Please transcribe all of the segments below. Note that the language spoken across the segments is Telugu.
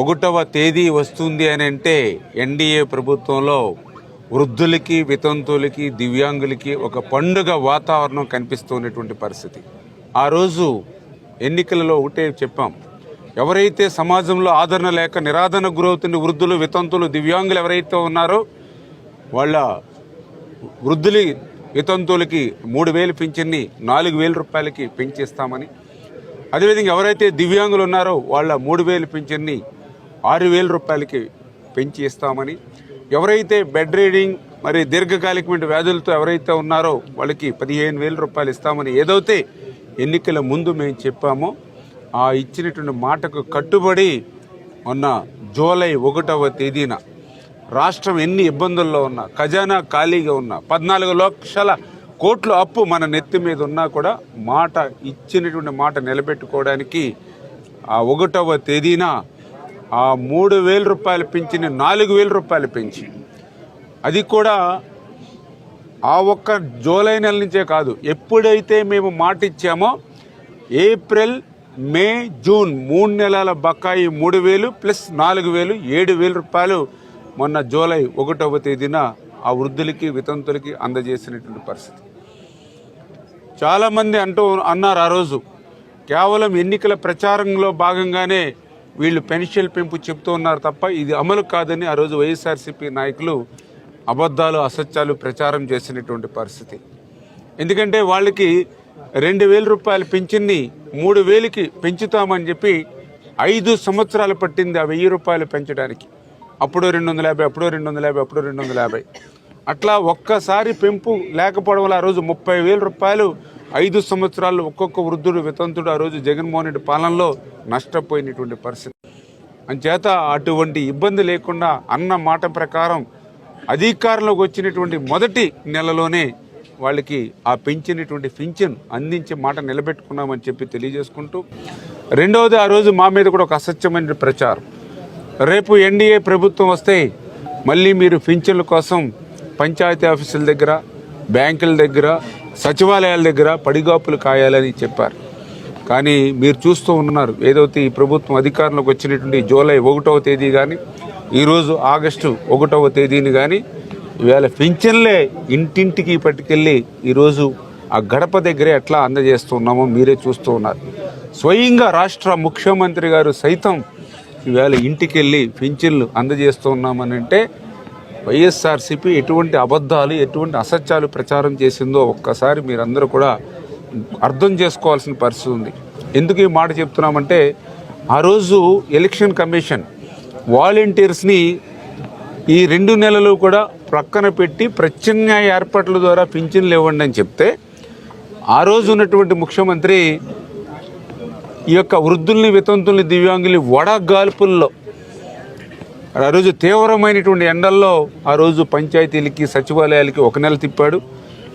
ఒకటవ తేదీ వస్తుంది అని అంటే ఎన్డీఏ ప్రభుత్వంలో వృద్ధులకి వితంతులకి దివ్యాంగులకి ఒక పండుగ వాతావరణం కనిపిస్తున్నటువంటి పరిస్థితి. ఆ రోజు ఎన్నికలలో ఒకటే చెప్పాం. ఎవరైతే సమాజంలో ఆదరణ లేక నిరాదరణ గురవుతున్న వృద్ధులు వితంతులు దివ్యాంగులు ఎవరైతే ఉన్నారో వాళ్ళ వృద్ధులి వితంతువులకి మూడు వేలు పింఛన్ని నాలుగు వేల రూపాయలకి పెంచిస్తామని. అదేవిధంగా ఎవరైతే దివ్యాంగులు ఉన్నారో వాళ్ళ మూడు వేలు పింఛన్ని ఆరు వేల రూపాయలకి పెంచి ఇస్తామని ఎవరైతే బెడ్ రీడింగ్ మరి దీర్ఘకాలికమైన వ్యాధులతో ఎవరైతే ఉన్నారో వాళ్ళకి పదిహేను వేల రూపాయలు ఇస్తామని ఏదైతే ఎన్నికల ముందు మేము చెప్పామో ఆ ఇచ్చినటువంటి మాటకు కట్టుబడి మొన్న జూలై ఒకటవ తేదీన రాష్ట్రం ఎన్ని ఇబ్బందుల్లో ఉన్నా ఖజానా ఖాళీగా ఉన్నా పద్నాలుగు లక్షల కోట్లు అప్పు మన నెత్తి మీద ఉన్నా కూడా మాట ఇచ్చినటువంటి మాట నిలబెట్టుకోవడానికి ఆ ఒకటవ తేదీన ఆ మూడు వేల రూపాయలు పెంచిన నాలుగు వేల రూపాయలు పెంచి. అది కూడా ఆ ఒక్క జూలై నెల నుంచే కాదు ఎప్పుడైతే మేము మాట ఇచ్చామో ఏప్రిల్ మే జూన్ మూడు నెలల బకాయి మూడు వేలు ప్లస్ నాలుగు వేలు ఏడు వేల రూపాయలు మొన్న జూలై ఒకటవ తేదీన ఆ వృద్ధులకి వితంతులకి అందజేసినటువంటి పరిస్థితి. చాలామంది అంటూ అన్నారు ఆ రోజు కేవలం ఎన్నికల ప్రచారంలో భాగంగానే వీళ్ళు పెన్షన్ పెంపు చెప్తూ ఉన్నారు తప్ప ఇది అమలు కాదని ఆ రోజు వైఎస్ఆర్సీపీ నాయకులు అబద్ధాలు అసత్యాలు ప్రచారం చేసినటువంటి పరిస్థితి. ఎందుకంటే వాళ్ళకి రెండు వేల రూపాయల పెంచింది మూడు వేలకి పెంచుతామని చెప్పి ఐదు సంవత్సరాలు పట్టింది ఆ వెయ్యి రూపాయలు పెంచడానికి. అప్పుడు రెండు వందల యాభై అప్పుడు రెండు వందల యాభై అప్పుడు రెండు వందల యాభై. అట్లా ఒక్కసారి పెంపు లేకపోవడం వల్ల ఆ రోజు ముప్పై వేల రూపాయలు ఐదు సంవత్సరాలు ఒక్కొక్క వృద్ధుడు వితంతుడు ఆ రోజు జగన్మోహన్ రెడ్డి పాలనలో నష్టపోయినటువంటి పరిస్థితి. అంచేత అటువంటి ఇబ్బంది లేకుండా అన్న మాట ప్రకారం అధికారంలోకి వచ్చినటువంటి మొదటి నెలలోనే వాళ్ళకి ఆ పెంచినటువంటి పింఛన్ అందించే మాట నిలబెట్టుకున్నామని చెప్పి తెలియజేసుకుంటూ రెండవది ఆ రోజు మా మీద కూడా ఒక అసత్యమైన ప్రచారం. రేపు ఎన్డీఏ ప్రభుత్వం వస్తే మళ్ళీ మీరు పింఛన్ల కోసం పంచాయతీ ఆఫీసుల దగ్గర బ్యాంకుల దగ్గర సచివాలయాల దగ్గర పడిగాపులు కాయాలని చెప్పారు. కానీ మీరు చూస్తూ ఉన్నారు ఏదైతే ఈ ప్రభుత్వం అధికారంలోకి వచ్చినటువంటి జూలై ఒకటవ తేదీ కానీ ఈరోజు ఆగస్టు ఒకటవ తేదీని కానీ ఇవాళ పింఛన్లే ఇంటింటికి పట్టుకెళ్ళి ఈరోజు ఆ గడప దగ్గరే ఎట్లా అందజేస్తున్నామో మీరే చూస్తూ ఉన్నారు. స్వయంగా రాష్ట్ర ముఖ్యమంత్రి గారు సైతం ఈవేళ ఇంటికి వెళ్ళి పింఛన్లు అందజేస్తూ ఉన్నామనంటే వైఎస్ఆర్సీపీ ఎటువంటి అబద్ధాలు ఎటువంటి అసత్యాలు ప్రచారం చేసిందో ఒక్కసారి మీరందరూ కూడా అర్థం చేసుకోవాల్సిన పరిస్థితి ఉంది. ఎందుకు ఈ మాట చెప్తున్నామంటే ఆ రోజు ఎలక్షన్ కమిషన్ వాలంటీర్స్ని ఈ రెండు నెలలు కూడా ప్రక్కన పెట్టి ప్రత్యామ్నాయ ఏర్పాట్ల ద్వారా పింఛన్లు ఇవ్వండి అని చెప్తే ఆ రోజు ఉన్నటువంటి ముఖ్యమంత్రి ఈ యొక్క వృద్ధుల్ని వితంతుల్ని దివ్యాంగుల్ని వడగాల్పుల్లో ఆ రోజు తీవ్రమైనటువంటి ఎండల్లో ఆ రోజు పంచాయతీలకి సచివాలయాలకి ఒక నెల తిప్పాడు.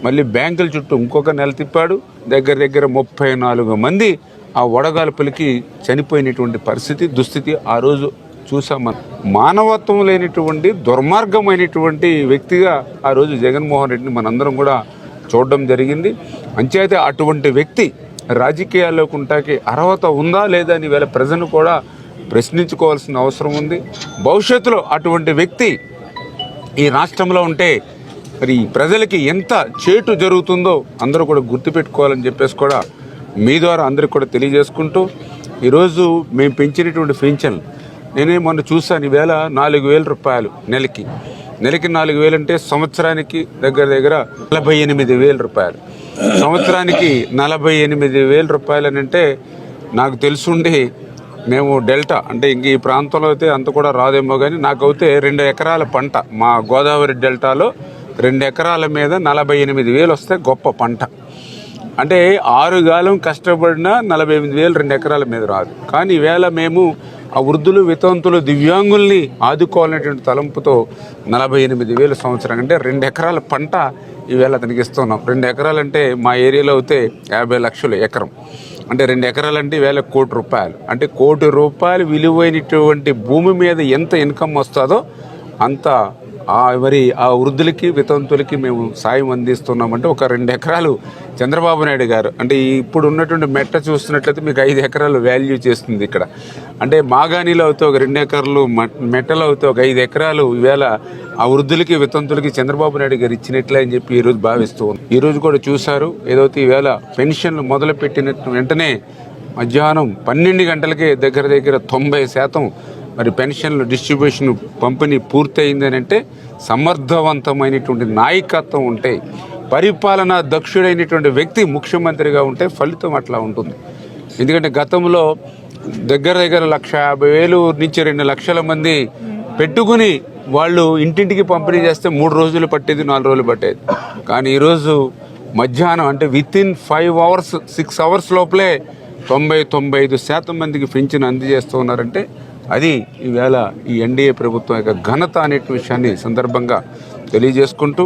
మళ్ళీ బ్యాంకుల చుట్టూ ఇంకొక నెల తిప్పాడు. దగ్గర దగ్గర ముప్పై నాలుగు మంది ఆ వడగాల్పులకి చనిపోయినటువంటి పరిస్థితి దుస్థితి ఆ రోజు చూసాం. మనం మానవత్వం లేనటువంటి దుర్మార్గమైనటువంటి వ్యక్తిగా ఆ రోజు జగన్మోహన్ రెడ్డిని మనందరం కూడా చూడడం జరిగింది. అంచేతే అటువంటి వ్యక్తి రాజకీయాల్లోకి ఉంటాకి అర్హత ఉందా లేదా అని వేళ ప్రజలు కూడా ప్రశ్నించుకోవాల్సిన అవసరం ఉంది. భవిష్యత్తులో అటువంటి వ్యక్తి ఈ రాష్ట్రంలో ఉంటే మరి ప్రజలకి ఎంత చేటు జరుగుతుందో అందరూ కూడా గుర్తుపెట్టుకోవాలని చెప్పేసి కూడా మీ ద్వారా అందరికి కూడా తెలియజేసుకుంటూ ఈరోజు మేము పెంచినటువంటి పెన్షన్లు నేనే మొన్న చూశాను ఈవేళ నాలుగు వేల రూపాయలు నెలకి. నెలకి నాలుగు వేలు అంటే సంవత్సరానికి దగ్గర దగ్గర నలభై ఎనిమిది వేల రూపాయలు. సంవత్సరానికి నలభై ఎనిమిది వేల రూపాయలు అని అంటే నాకు తెలుసుండి మేము డెల్టా అంటే ఇంక ఈ ప్రాంతంలో అయితే అంత కూడా రాదేమో కానీ నాకైతే రెండు ఎకరాల పంట మా గోదావరి డెల్టాలో రెండు ఎకరాల మీద నలభై ఎనిమిది వేలు వస్తే గొప్ప పంట. అంటే ఆరు గాలం కష్టపడినా నలభై ఎనిమిది వేలు రెండు ఎకరాల మీద రాదు. కానీ ఈవేళ మేము ఆ వృద్ధులు వితంతులు దివ్యాంగుల్ని ఆదుకోవాలనేటువంటి తలంపుతో నలభై ఎనిమిది వేల సంవత్సరం అంటే రెండు ఎకరాల పంట ఈవేళ అతనికి ఇస్తున్నాం. రెండు ఎకరాలంటే మా ఏరియాలో అయితే యాభై లక్షలు ఎకరం. అంటే రెండు ఎకరాలంటే వేల కోటి రూపాయలు. అంటే కోటి రూపాయలు విలువైనటువంటి భూమి మీద ఎంత ఇన్కమ్ వస్తుందో అంత మరి ఆ వృద్ధులకి వితంతులకి మేము సాయం అందిస్తున్నామంటే ఒక రెండు ఎకరాలు చంద్రబాబు నాయుడు గారు అంటే ఇప్పుడు ఉన్నటువంటి మెట్ట చూస్తున్నట్లయితే మీకు ఐదు ఎకరాలు వాల్యూ చేస్తుంది ఇక్కడ అంటే మాగాణిలో అవుతే ఒక రెండు ఎకరాలు మ- మెట్టలో అయితే ఒక ఐదు ఎకరాలు ఈవేళ ఆ వృద్ధులకి వితంతులకి చంద్రబాబు నాయుడు గారు ఇచ్చినట్లే అని చెప్పి ఈరోజు భావిస్తూ ఉన్నాం. ఈ రోజు కూడా చూశారు ఏదైతే ఈవేళ పెన్షన్లు మొదలు పెట్టిన వెంటనే మధ్యాహ్నం పన్నెండు గంటలకే దగ్గర దగ్గర తొంభై శాతం మరి పెన్షన్లు డిస్ట్రిబ్యూషన్ పంపిణీ పూర్తయిందని అంటే సమర్థవంతమైనటువంటి నాయకత్వం ఉంటే పరిపాలన దక్షుడైనటువంటి వ్యక్తి ముఖ్యమంత్రిగా ఉంటే ఫలితం అట్లా ఉంటుంది. ఎందుకంటే గతంలో దగ్గర దగ్గర లక్ష యాభై వేలు నుంచి రెండు లక్షల మంది పెట్టుకుని వాళ్ళు ఇంటింటికి పంపిణీ చేస్తే మూడు రోజులు పట్టేది నాలుగు రోజులు పట్టేది. కానీ ఈరోజు మధ్యాహ్నం అంటే within five hours six hours లోపలే తొంభై తొంభై ఐదు శాతం మందికి పెంచిన అందజేస్తూ ఉన్నారంటే అది ఈవేళ ఈ ఎన్డీఏ ప్రభుత్వం యొక్క ఘనత అనే విషయాన్ని సందర్భంగా తెలియజేసుకుంటూ